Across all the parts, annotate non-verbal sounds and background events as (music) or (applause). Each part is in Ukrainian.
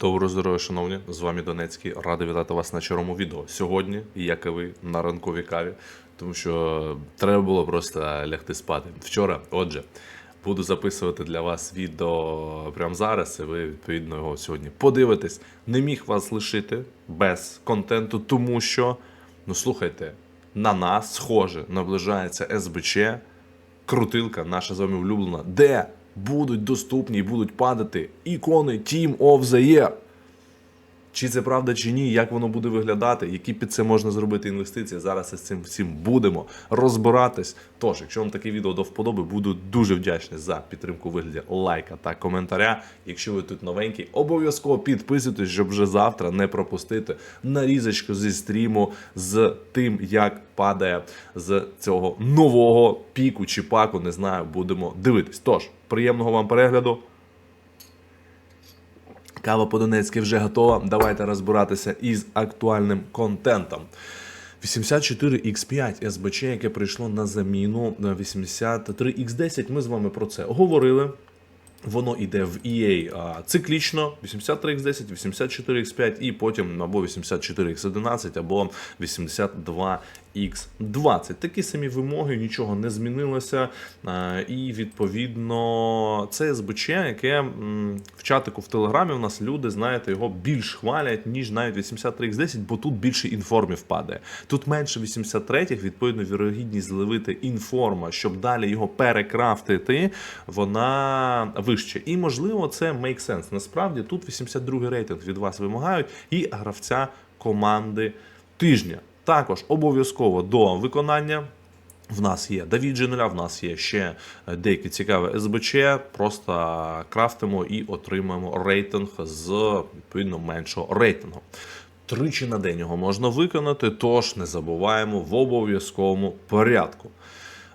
Доброго здоров'я, шановні! З вами Донецький. Радий вітати вас на червому відео. Сьогодні, як і ви, на ранковій каві, тому що треба було просто лягти спати. Вчора, отже, буду записувати для вас відео прямо зараз, і ви відповідно його сьогодні подивитесь. Не міг вас лишити без контенту, тому що, ну слухайте, на нас схоже наближається СБЧ, крутилка, наша з вами улюблена, де будуть доступні і будуть падати ікони Team of the Year. Чи це правда, чи ні, як воно буде виглядати, які під це можна зробити інвестиції. Зараз із цим всім будемо розбиратись. Тож, якщо вам таке відео до вподоби, буду дуже вдячний за підтримку вигляді лайка та коментаря. Якщо ви тут новенький, обов'язково підписуйтесь, щоб вже завтра не пропустити нарізочку зі стріму з тим, як падає з цього нового піку чи паку. Не знаю, будемо дивитись. Тож, приємного вам перегляду. Кава по-донецьки вже готова. Давайте розбиратися із актуальним контентом. 84X5 СБЧ, яке прийшло на заміну 83X10. Ми з вами про це говорили. Воно йде в EA циклічно 83X10, 84X5 і потім або 84X11, або 82X20. Такі самі вимоги, нічого не змінилося. І відповідно це СБЧ, яке в чатику в Телеграмі у нас люди, знаєте, його більш хвалять, ніж навіть 83X10, бо тут більше інформів падає. Тут менше 83-х, відповідно, вірогідність зливити інформа, щоб далі його перекрафтити, вона вище. І можливо, це make sense. Насправді тут 82 рейтинг від вас вимагають і гравця команди тижня. Також обов'язково до виконання. В нас є Давід Дженуля, в нас є ще деякі цікаві СБЧ. Просто крафтимо і отримаємо рейтинг з відповідно меншого рейтингу. Тричі на день його можна виконати, тож не забуваємо в обов'язковому порядку.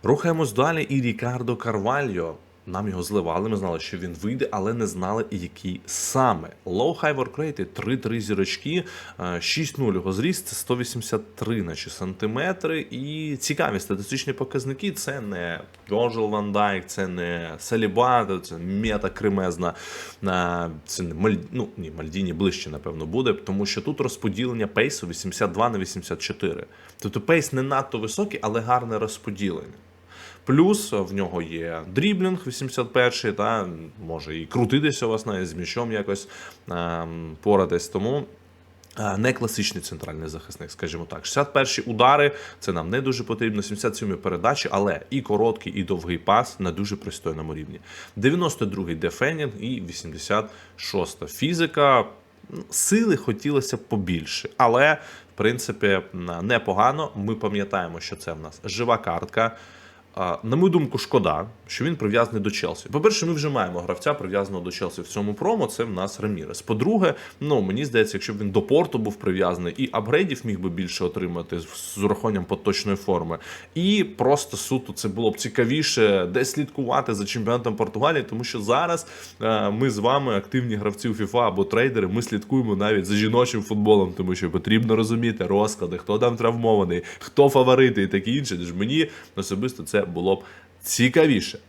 Рухаємось далі. І Рікардо Карвальо. Нам його зливали, ми знали, що він вийде, але не знали, який саме. Low High Work Rate 3-3 зірочки, е, 6-0 його зріст, це 183 наче сантиметри. І цікаві статистичні показники. Це не Virgil Van Dijk, це не Саліба, це мета кремезна. е, Це не Маль... ну, ні, Мальдіні ближче, напевно, буде, тому що тут розподілення пейсу 82 на 84. Тобто пейс не надто високий, але гарне розподілення. Плюс в нього є дріблінг 81-й, та може і крутитися у вас навіть з м'ячом якось ем, поратись. Тому е, не класичний центральний захисник, скажімо так. 61-і удари це нам не дуже потрібно. 77-й передачі, але і короткий, і довгий пас на дуже пристойному рівні. 92-й дефендінг і 86-та фізика. Сили хотілося побільше, але в принципі непогано. Ми пам'ятаємо, що це в нас жива картка. На мою думку, шкода, що він прив'язаний до Челсі. По-перше, ми вже маємо гравця прив'язаного до Челсі в цьому промо. Це в нас Ремірес. По-друге, ну мені здається, якщо б він до порту був прив'язаний, і апгрейдів міг би більше отримати з урахуванням поточної форми. І просто суто це було б цікавіше, де слідкувати за чемпіонатом Португалії, тому що зараз е, ми з вами, активні гравці у FIFA або трейдери, ми слідкуємо навіть за жіночим футболом, тому що потрібно розуміти розклади, хто там травмований, хто фаворити і таке інше. Тож мені особисто це було б цікавіше.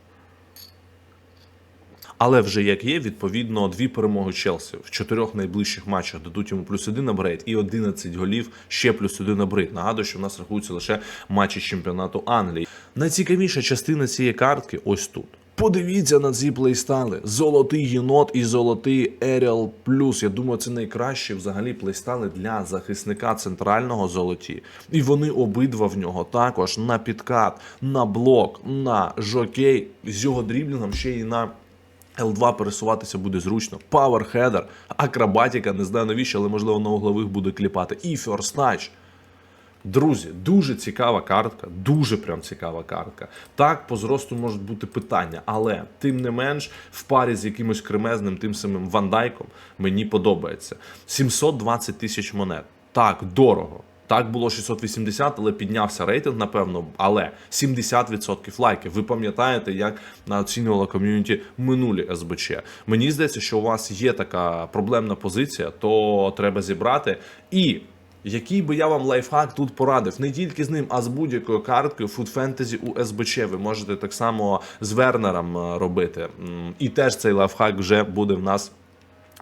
Але вже як є, відповідно, дві перемоги Челсі в чотирьох найближчих матчах дадуть йому плюс один апгрейд і 11 голів ще плюс один апгрейд. Нагадую, що в нас рахуються лише матчі чемпіонату Англії. Найцікавіша частина цієї картки ось тут. Подивіться на ці плейстайли. Золотий єнот і золотий Еріал Плюс. Я думаю, це найкращі взагалі плейстайли для захисника центрального золоті. І вони обидва в нього також на підкат, на блок, на жокей з його дріблінгом ще й на. L2 пересуватися буде зручно. Паверхедер, акробатика, не знаю навіщо, але можливо на углових буде кліпати. І First Touch. Друзі, дуже цікава картка, дуже прям цікава картка. Так, по зросту можуть бути питання, але тим не менш, в парі з якимось кремезним тим самим Вандайком мені подобається. 720 тисяч монет. Так, дорого. Так було 680, але піднявся рейтинг, напевно, але 70% лайків. Ви пам'ятаєте, як оцінювала ком'юніті минулі СБЧ. Мені здається, що у вас є така проблемна позиція, то треба зібрати. І який би я вам лайфхак тут порадив, не тільки з ним, а з будь-якою карткою Food Fantasy у СБЧ. Ви можете так само з Вернером е, робити. І теж цей лайфхак вже буде в нас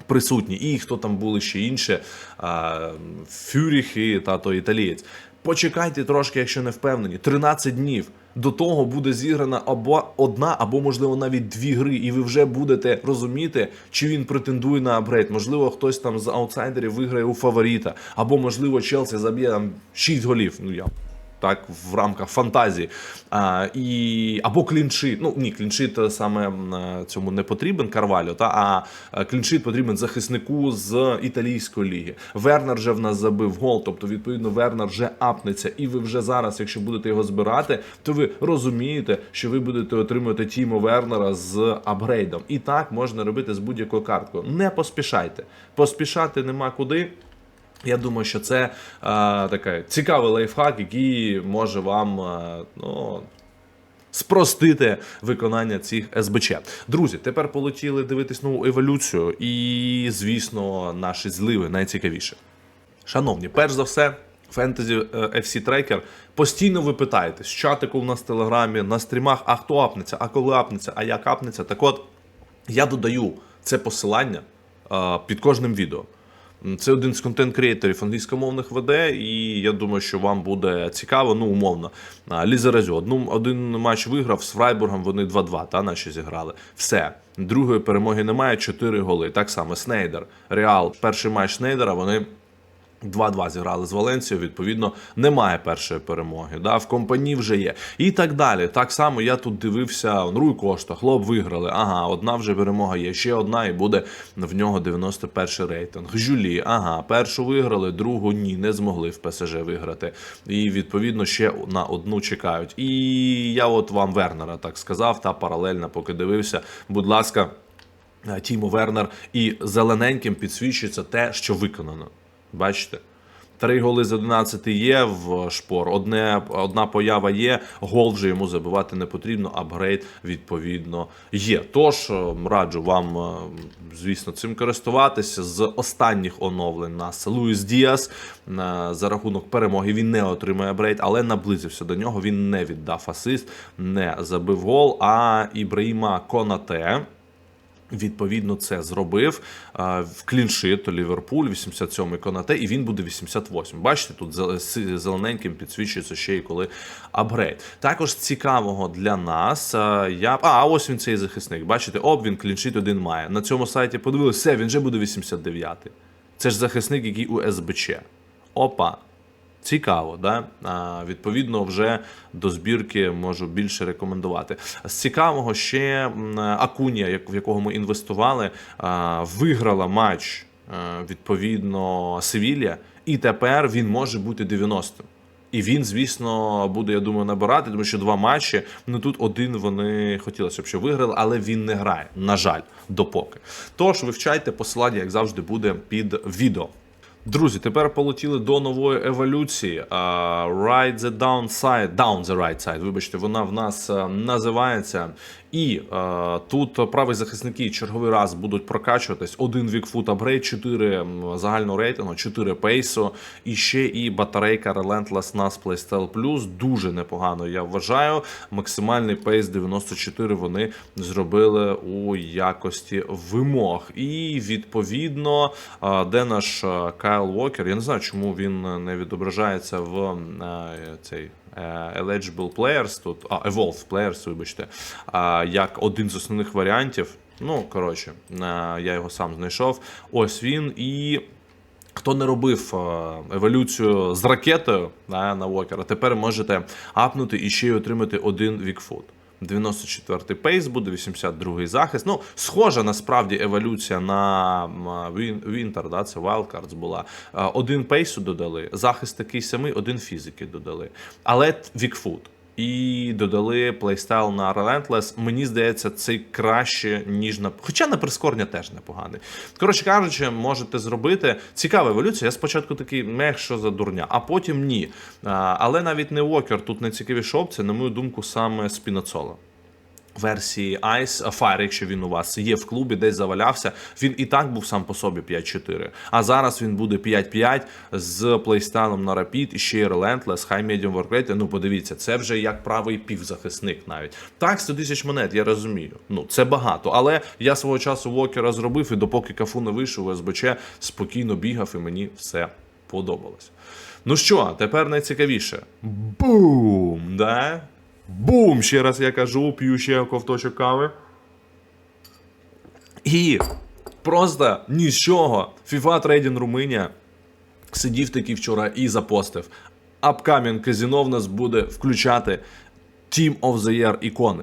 присутні. І хто там були ще інші, а, Фюріх і тато італієць. Почекайте трошки, якщо не впевнені. 13 днів. До того буде зіграна або одна, або можливо навіть дві гри, і ви вже будете розуміти, чи він претендує на апгрейд. Можливо, хтось там з аутсайдерів виграє у фаворита, або можливо Челсі заб'є там 6 голів. Ну я так в рамках фантазії. А, і, або кліншит. Ну ні, кліншит е, саме е, цьому не потрібен Карвалю, та а е, кліншит потрібен захиснику з італійської ліги. Вернер вже в нас забив гол, тобто відповідно Вернер вже апнеться. І ви вже зараз, якщо будете його збирати, то ви розумієте, що ви будете отримувати Тімо Вернера з апгрейдом. І так можна робити з будь-якою карткою. Не поспішайте. Поспішати нема куди. Я думаю, що це е, такий цікавий лайфхак, який може вам е, ну, спростити виконання цих СБЧ. Друзі, тепер полетіли дивитись нову еволюцію, і, звісно, наші зливи найцікавіше. Шановні, перш за все. Фентезі е, FC Tracker. Постійно ви питаєте, з чатику в нас в телеграмі, на стрімах, а хто апнеться, а коли апнеться, а як апнеться. Так от, я додаю це посилання під кожним відео. Це один з контент-креаторів англійськомовних веде, і я думаю, що вам буде цікаво, ну умовно. Ліза Разю одну, один матч виграв з Фрайбургом, вони 2-2, та наші зіграли. Все. Другої перемоги немає, 4 голи. Так само Снейдер, Реал. Перший матч Снейдера вони 2-2 зіграли з Валенцією, відповідно, немає першої перемоги. Да? В компанії вже є. І так далі. Так само я тут дивився, Руй Кошта, хлоп виграли. Ага, одна вже перемога є, ще одна, і буде в нього 91 рейтинг. Жюлі, ага, першу виграли, другу ні, не змогли в ПСЖ виграти. І відповідно ще на одну чекають. І я от вам Вернера так сказав, та паралельно, поки дивився. Будь ласка. Е, Тімо Вернер і зелененьким підсвічується те, що виконано. Бачите? Три голи з 11 є в шпор. Одне, одна поява є, гол вже йому забивати не потрібно, апгрейд відповідно є. Тож е, раджу вам, е, звісно, цим користуватися. З останніх оновлень нас Луїс Діас е, за рахунок перемоги він не отримає апгрейд, але наблизився до нього. Він не віддав асист, не забив гол. А Ібраїма Конате. Відповідно, це зробив в кліншит Ліверпуль, 87-й Конате, і він буде 88. Бачите, тут зел- зелененьким підсвічується ще й коли апгрейд. Також цікавого для нас. Я а ось він цей захисник. Бачите, оп, він кліншит один має. На цьому сайті подивилися, все, він вже буде 89-й. Це ж захисник, який у СБЧ. Опа. Цікаво, да? А, відповідно, вже до збірки можу більше рекомендувати. З цікавого ще Акунія, в якого ми інвестували, виграла матч а, відповідно Севілія, і тепер він може бути 90-м. І він, звісно, буде, я думаю, набирати, тому що два матчі. Ну тут один вони хотілося б, щоб виграли, але він не грає. На жаль, допоки. Тож вивчайте посилання, як завжди, буде під відео. Друзі, тепер полетіли до нової еволюції. Ride the downside, down the right side, вибачте, вона в нас а, називається. І а, тут праві захисники черговий раз будуть прокачуватись. Один вікфут апгрейд, 4 загального рейтингу, 4 пейсу. І ще і батарейка Relentless NAS Playstyle Plus. Дуже непогано, я вважаю. Максимальний пейс 94 вони зробили у якості вимог. І відповідно, а, де наш а, Кайл Уокер, я не знаю, чому він не відображається в а, цей. е, Eligible Players тут, а Evolved Players, вибачте, як один з основних варіантів. Ну, коротше, е, я його сам знайшов. Ось він і. Хто не робив е, еволюцію з ракетою на Вокера, тепер можете апнути і ще й отримати один вікфут. 94-й пейс буде, 82-й захист. Ну, схожа насправді еволюція на Вінтер, да, це Wildcards була. Один пейсу додали, захист такий самий, один фізики додали. Але вікфут. І додали плейстайл на Relentless. Мені здається, це краще, ніж на. Хоча на прискорення теж непоганий. Коротше кажучи, можете зробити цікава еволюція. Я спочатку такий мех, що за дурня, а потім ні. Але навіть не Уокер, тут найцікавіша опція, на мою думку, саме Спінацола. Версії Ice Fire, якщо він у вас є в клубі, десь завалявся. Він і так був сам по собі 5-4. А зараз він буде 5-5 з плейстаном на Rapid і ще й Relentless, High Medium Work Ну подивіться, це вже як правий півзахисник навіть. Так, 100 тисяч монет, я розумію. Ну це багато. Але я свого часу Вокера зробив, і допоки кафу не вийшов, СБЧ спокійно бігав, і мені все подобалось. Ну що, тепер найцікавіше. Бум! Да? Бум! Ще раз я кажу, п'ю ще ковточок кави. І просто ні з чого. FIFA Trading Румунія сидів такий вчора і запостив. Upcoming казіно в нас буде включати Team of the Year ікони.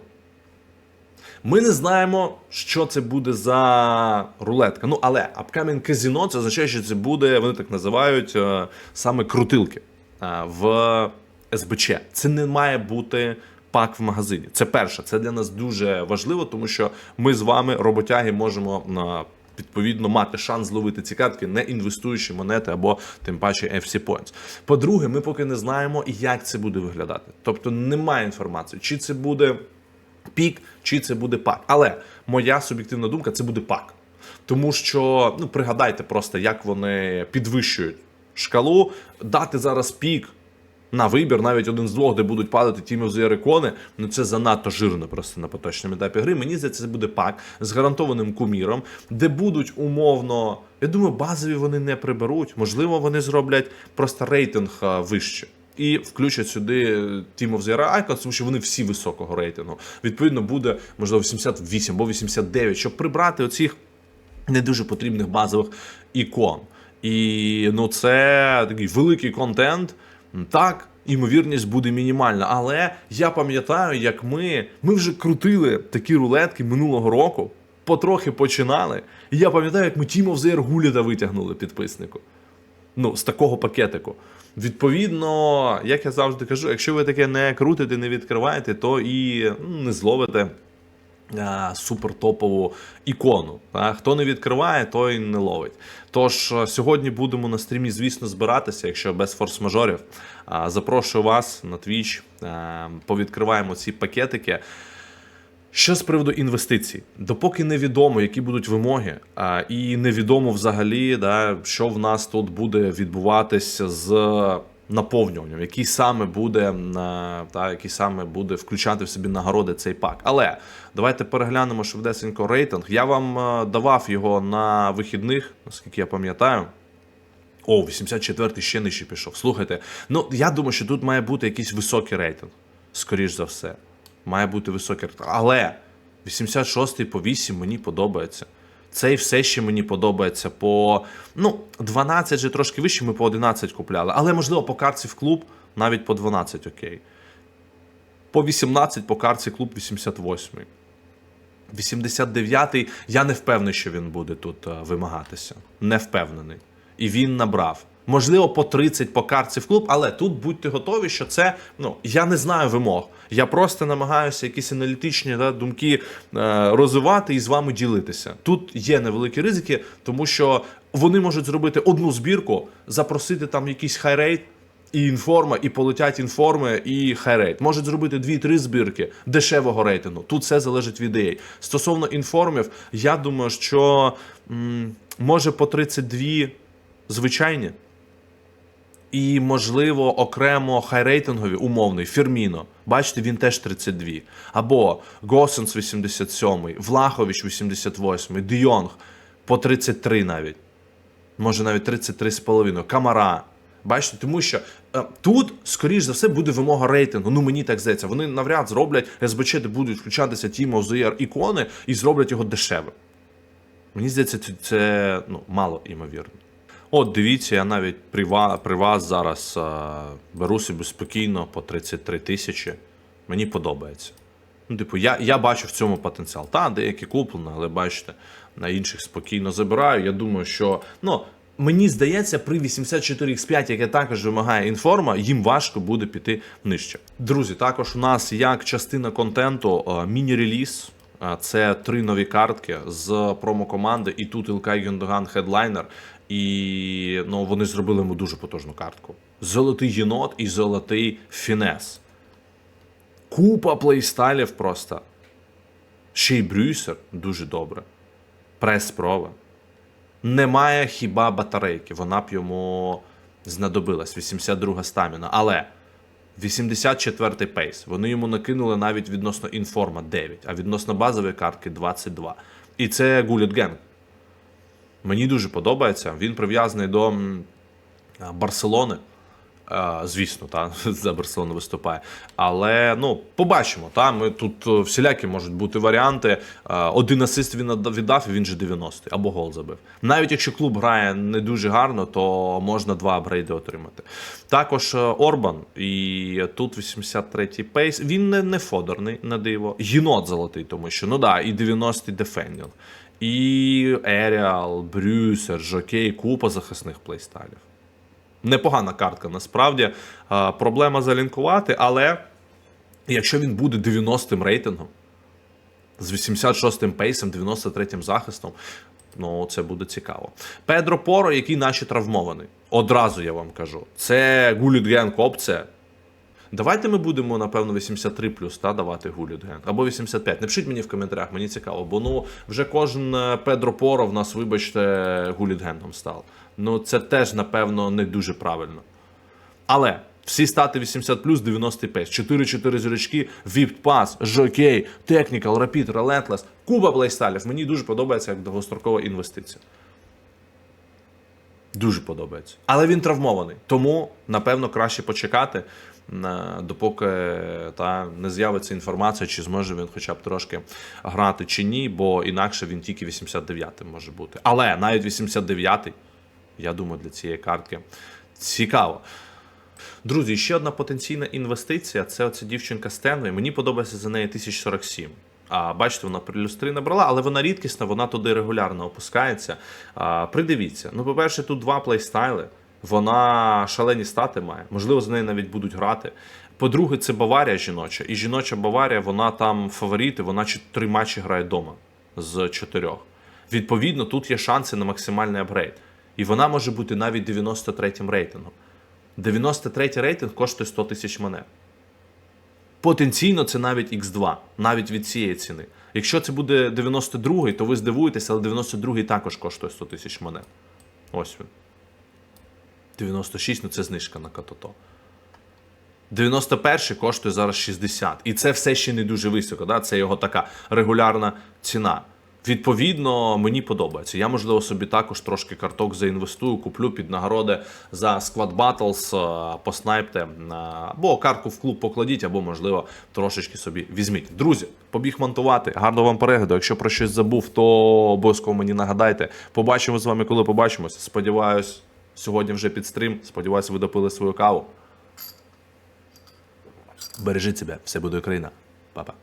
Ми не знаємо, що це буде за рулетка. Ну, але Upcoming казіно це означає, що це буде, вони так називають, е, саме крутилки е, в СБЧ. Це не має бути пак в магазині. Це перше. Це для нас дуже важливо, тому що ми з вами, роботяги, можемо на. Відповідно, мати шанс зловити ці картки, не інвестуючи монети або тим паче FC Points. По-друге, ми поки не знаємо, як це буде виглядати. Тобто немає інформації, чи це буде пік, чи це буде пак. Але моя суб'єктивна думка це буде пак. Тому що, ну, пригадайте просто, як вони підвищують шкалу, дати зараз пік на вибір, навіть один з двох, де будуть падати of the ну це занадто жирно просто на поточному етапі гри. Мені здається, це буде пак з гарантованим куміром, де будуть умовно. Я думаю, базові вони не приберуть. Можливо, вони зроблять просто рейтинг вище. І включать сюди Team of the Year Icons, тому що вони всі високого рейтингу. Відповідно, буде можливо 88 або 89, щоб прибрати оцих не дуже потрібних базових ікон. І ну, це такий великий контент. Так, імовірність буде мінімальна. Але я пам'ятаю, як ми, ми вже крутили такі рулетки минулого року, потрохи починали. І я пам'ятаю, як ми Team of Гуліда витягнули підписнику. Ну, з такого пакетику. Відповідно, як я завжди кажу, якщо ви таке не крутите, не відкриваєте, то і не зловите супертопову ікону. А, хто не відкриває, той не ловить. Тож сьогодні будемо на стрімі, звісно, збиратися, якщо без форс-мажорів. Запрошую вас на Twitch, повідкриваємо ці пакетики. Що з приводу інвестицій? Допоки невідомо, які будуть вимоги, і невідомо взагалі, да, що в нас тут буде відбуватися з наповнюванням, який саме буде та, який саме буде включати в собі нагороди цей пак. Але давайте переглянемо швидесенько рейтинг. Я вам давав його на вихідних, наскільки я пам'ятаю. О, 84-й ще нижче пішов. Слухайте, ну я думаю, що тут має бути якийсь високий рейтинг, скоріш за все. Має бути високий рейтинг. Але 86-й по 8 мені подобається. Цей все ще мені подобається по. Ну, 12 же трошки вище, ми по 11 купляли. Але можливо по карці в клуб навіть по 12 окей. По 18 по карці клуб 88. 89-й, я не впевнений, що він буде тут е, вимагатися. Не впевнений. І він набрав. Можливо, по 30 по карці в клуб, але тут будьте готові, що це ну я не знаю вимог. Я просто намагаюся якісь аналітичні да, думки е, розвивати і з вами ділитися. Тут є невеликі ризики, тому що вони можуть зробити одну збірку, запросити там якийсь хайрейт. І інформа, і полетять інформи, і хайрейт. Можуть зробити 2-3 збірки дешевого рейтингу. Тут все залежить від ідей. Стосовно інформів, я думаю, що м, може по 32 звичайні. І, можливо, окремо хайрейтингові умовний Фірміно. Бачите, він теж 32. Або Госенс 87, Влахович 88, Діонг по 33 навіть. Може навіть 33,5. Камара. Бачите, тому що е, тут, скоріш за все, буде вимога рейтингу. Ну мені так здається. Вони навряд зроблять СБЧ, де будуть включатися Team of ікони і зроблять його дешевим. Мені здається, це, це ну, мало імовірно. От дивіться, я навіть при вас, при вас зараз а, беру собі спокійно по 33 тисячі. Мені подобається. Ну, типу, я, я бачу в цьому потенціал. Та, деякі куплені, але бачите, на інших спокійно забираю. Я думаю, що ну, мені здається, при 84x5, яке також вимагає інформа, їм важко буде піти нижче. Друзі, також у нас як частина контенту міні-реліз. Це три нові картки з промокоманди, і тут Ілкай Гюндоган хедлайнер. І ну, вони зробили йому дуже потужну картку. Золотий єнот і золотий фінес. Купа плейстайлів просто. Ще й Брюсер дуже добре. Прес-спроба. Немає хіба батарейки, вона б йому знадобилась. 82 стаміна. Але 84-й пейс. Вони йому накинули навіть відносно інформа 9, а відносно базової картки 22. І це Гуліт Генг. Мені дуже подобається. Він прив'язаний до Барселони. Е, Звісно, та, (laughs) за Барселону виступає. Але ну, побачимо. Та, ми тут е, всілякі можуть бути варіанти. Е, Один асист він віддав, і він же 90-й, або гол забив. Навіть якщо клуб грає не дуже гарно, то можна два апгрейди отримати. Також е, Орбан, і тут 83-й пейс. Він не, не фодерний на диво. Єнот золотий, тому що ну да, і 90-й дефендінг. І Еріал, Брюсер, Жокей, купа захисних плейстайлів. Непогана картка насправді. Проблема залінкувати, але якщо він буде 90-м рейтингом, з 86-м пейсом, 93-м захистом, ну це буде цікаво. Педро Поро, який наче травмований. Одразу я вам кажу. Це Гулітген опція. Давайте ми будемо, напевно, 83 плюс та, давати Гулітген. Або 85. Напишіть мені в коментарях, мені цікаво, бо ну вже кожен е, Педро Поро в нас, вибачте, Гулітгеном став. Ну це теж, напевно, не дуже правильно. Але всі стати 80 плюс 90 пейс. 4-4 зірочки, віпт пас, жокей, технікал, рапід, релентлес, куба плейстайлів. Мені дуже подобається як довгострокова інвестиція. Дуже подобається. Але він травмований. Тому, напевно, краще почекати, допоки та, не з'явиться інформація, чи зможе він хоча б трошки грати чи ні, бо інакше він тільки 89-м може бути. Але навіть 89-й, я думаю, для цієї картки цікаво. Друзі, ще одна потенційна інвестиція це оця дівчинка Стенвей. Мені подобається за неї 1047. А, бачите, вона при люстри набрала, але вона рідкісна, вона туди регулярно опускається. А, придивіться. Ну, по-перше, тут два плейстайли. Вона шалені стати має. Можливо, за неї навіть будуть грати. По-друге, це Баварія жіноча. І жіноча Баварія, вона там фаворити, вона чот- три матчі грає вдома з чотирьох. Відповідно, тут є шанси на максимальний апгрейд. І вона може бути навіть 93-м рейтингом. 93 рейтинг коштує 100 тисяч монет. Потенційно це навіть X2, навіть від цієї ціни. Якщо це буде 92-й, то ви здивуєтеся, але 92-й також коштує 100 тисяч монет. Ось він. 96, ну це знижка на Катото. 91 коштує зараз 60. І це все ще не дуже високо. Да? Це його така регулярна ціна. Відповідно, мені подобається. Я, можливо, собі також трошки карток заінвестую, куплю під нагороди за Squad Battles, е, поснайпте, е, або картку в клуб покладіть, або, можливо, трошечки собі візьміть. Друзі, побіг монтувати. Гарного вам перегляду. Якщо про щось забув, то обов'язково мені нагадайте. Побачимо з вами, коли побачимося. Сподіваюсь, сьогодні вже під стрім. Сподіваюсь, ви допили свою каву. Бережіть себе, все буде Україна. Па-па.